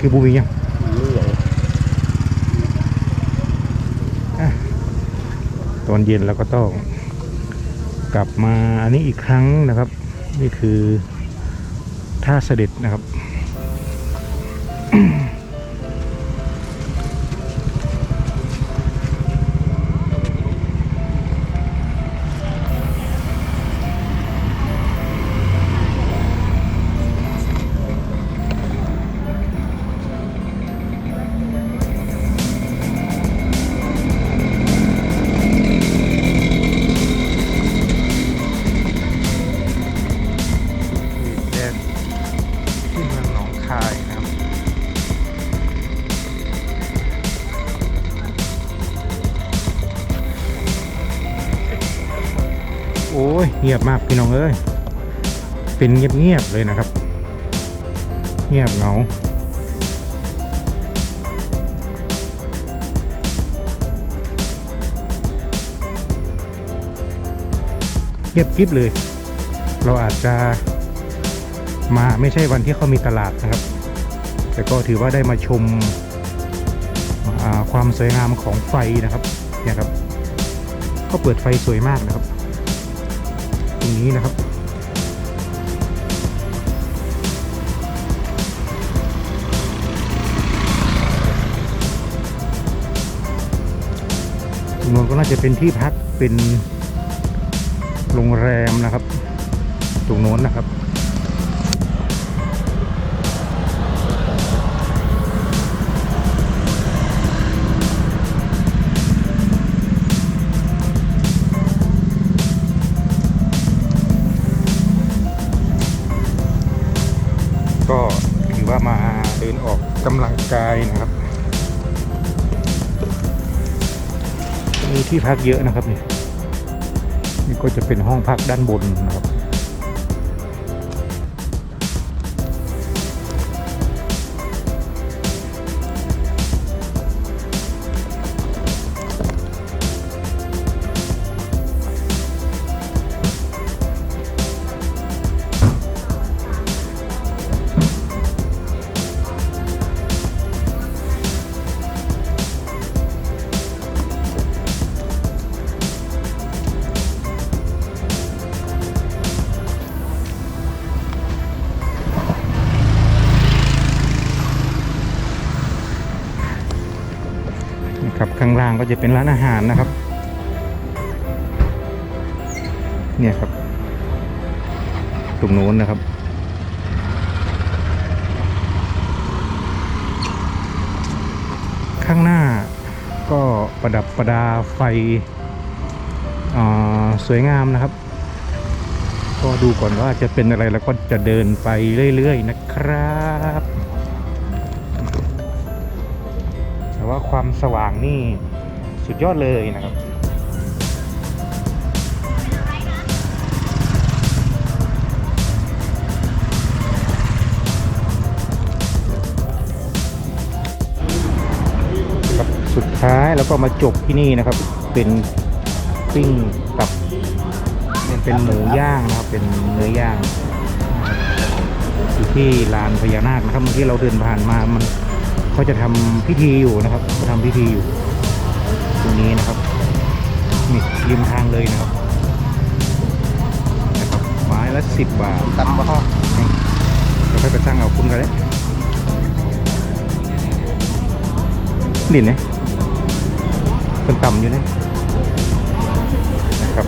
คือบุ้ยยังตอนเย็นเราก็ต้องกลับมาอันนี้อีกครั้งนะครับ นี่คือท่าเสด็จนะครับ โอ้ยเงียบมากพี่น้องเอ้ยเป็นเงียบๆเลยนะครับ เงียบเหงาเงียบกริบเลย เราอาจจะมาไม่ใช่วันที่เขามีตลาดนะครับ แต่ก็ถือว่าได้มาชมความสวยงามของไฟนะครับเนี่ยครับ ก็เปิดไฟสวยมากนะครับ รงนี้นะครับ ตรงนู้นก็น่าจะเป็นที่พักเป็นโรงแรมนะครับ ตรงโน้นนะครับ ก็ถือว่ามาเดินออกกำลังกายนะครับมีที่พักเยอะนะครับนี่นี่ก็จะเป็นห้องพักด้านบนนะครับ ข้างล่างก็จะเป็นร้านอาหารนะครับ เนี่ยครับ ตรงโน้นนะครับ ข้างหน้าก็ประดับประดาไฟสวยงามนะครับ ก็ดูก่อนว่าจะเป็นอะไรแล้วก็จะเดินไปเรื่อยๆนะครับ ว่าความสว่างนี่สุดยอดเลยนะครับสุดท้ายแล้วก็มาจบที่นี่นะครับ เป็นปิ้งกับเป็นหมูย่างนะครับ เป็นเนื้อย่างอยู่ที่ลานพญานาคนะครับเมื่อกี้เราเดินผ่านมามัน เขาจะทำพิธีอยู่นะครับเขาทำพิธีอยู่ ตรงนี้นะครับนี่ริมทางเลยนะครับนะครับไม้ละสิบบาทตำบ่เราค่อยไปสร้างเอาคุณกันเลยดินเนี่ยเป็นต่ำอยู่เนี่ยนะครับ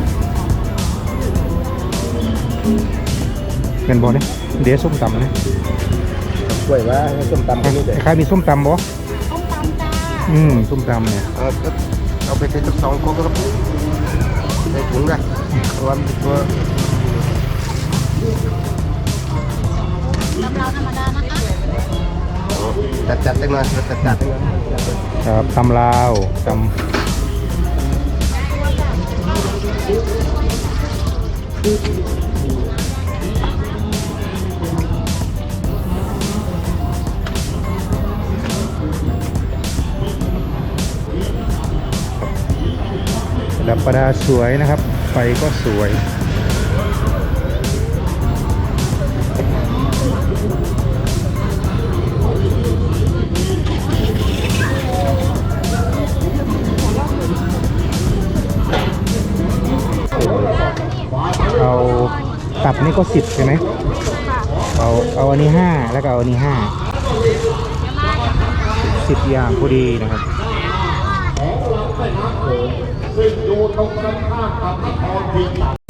เป็นบอเนี่ยเดี๋ยวส้มตำเนี่ยกล้ วยว่าให้ส้มตำที่นี่เด็ดคล้ายๆมีส้มตำบ่ต้มตำจ้าอืมส้มตำเนี่ยเออก็เอาไปใส่สักสองโคกครับใส่ถุงด้วยเพราะว่ามันตัวตำลาวธรรมดานะคะจัดจัดๆได้มาจัดจัดๆได้มาครับตำลาวตำ ประดับประดาสวยนะครับ ไฟก็สวยเอาตับนี่ก็สิบใช่ไหมเอาเอาอันนี้ห้าแล้วก็เอาอันนี้ห้าสิบอย่างพอดีนะครับ ซึ่งอยู่ตรงกันข้ามกับนครพิยงตั